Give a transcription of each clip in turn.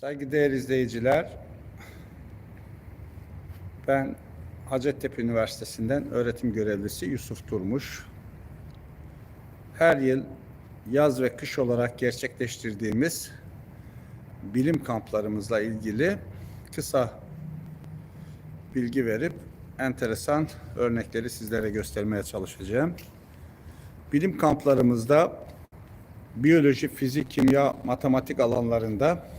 Saygıdeğer izleyiciler, ben Hacettepe Üniversitesi'nden öğretim görevlisi Yusuf Durmuş. Her yıl yaz ve kış olarak gerçekleştirdiğimiz bilim kamplarımızla ilgili kısa bilgi verip enteresan örnekleri sizlere göstermeye çalışacağım. Bilim kamplarımızda biyoloji, fizik, kimya, matematik alanlarında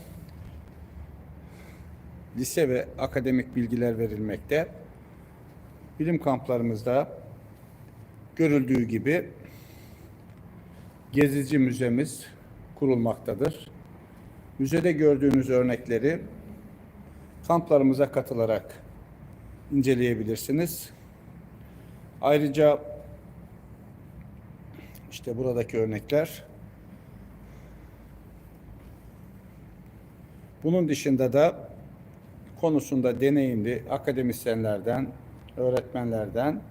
lise ve akademik bilgiler verilmekte. Bilim kamplarımızda görüldüğü gibi gezici müzemiz kurulmaktadır. Müzede gördüğünüz örnekleri kamplarımıza katılarak inceleyebilirsiniz. Ayrıca işte buradaki örnekler Bunun dışında da konusunda deneyimli akademisyenlerden, öğretmenlerden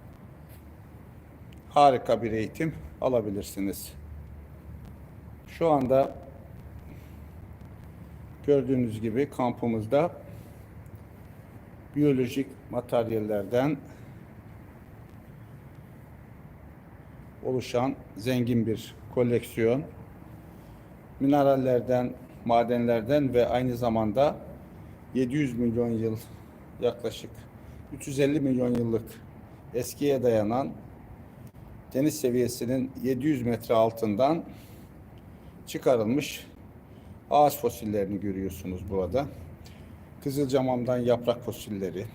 harika bir eğitim alabilirsiniz. Şu anda gördüğünüz gibi kampımızda biyolojik materyallerden oluşan zengin bir koleksiyon minerallerden, madenlerden ve aynı zamanda 700 milyon yıl yaklaşık 350 milyon yıllık eskiye dayanan deniz seviyesinin 700 metre altından çıkarılmış ağaç fosillerini görüyorsunuz burada. Kızılcamamdan yaprak fosilleri,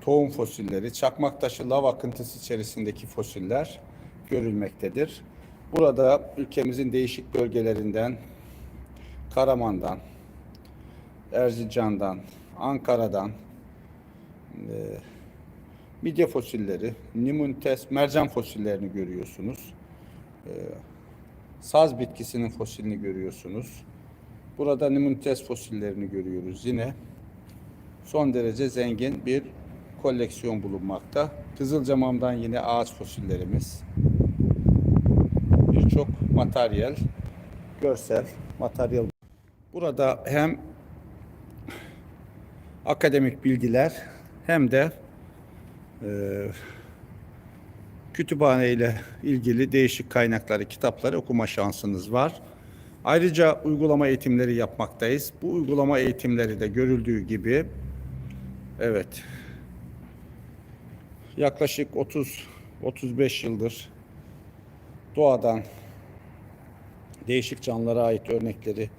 tohum fosilleri, çakmak taşı lav akıntısı içerisindeki fosiller görülmektedir. Burada ülkemizin değişik bölgelerinden, Karaman'dan, Erzincan'dan, Ankara'dan, e, midye fosilleri, nimuntes, mercan fosillerini görüyorsunuz. E, saz bitkisinin fosilini görüyorsunuz. Burada nimuntes fosillerini görüyoruz yine. Son derece zengin bir koleksiyon bulunmakta. Kızılcamam'dan yine ağaç fosillerimiz. Birçok materyal, görsel materyal. Burada hem akademik bilgiler hem de e, kütüphane ile ilgili değişik kaynakları, kitapları okuma şansınız var. Ayrıca uygulama eğitimleri yapmaktayız. Bu uygulama eğitimleri de görüldüğü gibi evet yaklaşık 30 35 yıldır doğadan değişik canlılara ait örnekleri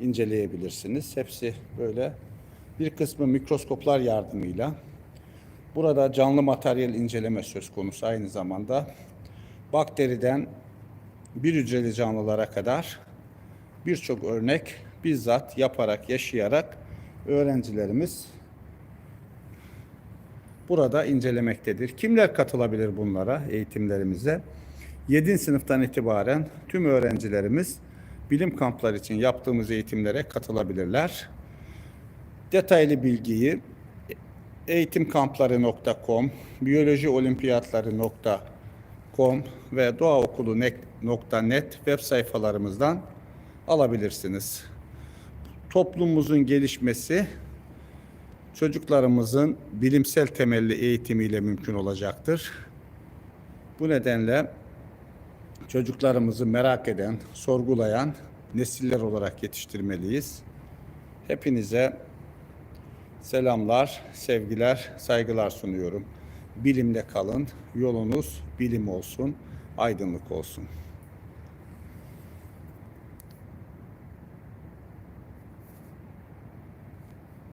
inceleyebilirsiniz. Hepsi böyle bir kısmı mikroskoplar yardımıyla. Burada canlı materyal inceleme söz konusu aynı zamanda. Bakteriden bir hücreli canlılara kadar birçok örnek bizzat yaparak, yaşayarak öğrencilerimiz burada incelemektedir. Kimler katılabilir bunlara, eğitimlerimize? 7. sınıftan itibaren tüm öğrencilerimiz bilim kampları için yaptığımız eğitimlere katılabilirler. Detaylı bilgiyi eğitimkampları.com, biyolojiolimpiyatları.com ve doğaokulu.net web sayfalarımızdan alabilirsiniz. Toplumumuzun gelişmesi çocuklarımızın bilimsel temelli eğitimiyle mümkün olacaktır. Bu nedenle çocuklarımızı merak eden, sorgulayan nesiller olarak yetiştirmeliyiz. Hepinize selamlar, sevgiler, saygılar sunuyorum. Bilimle kalın, yolunuz bilim olsun, aydınlık olsun.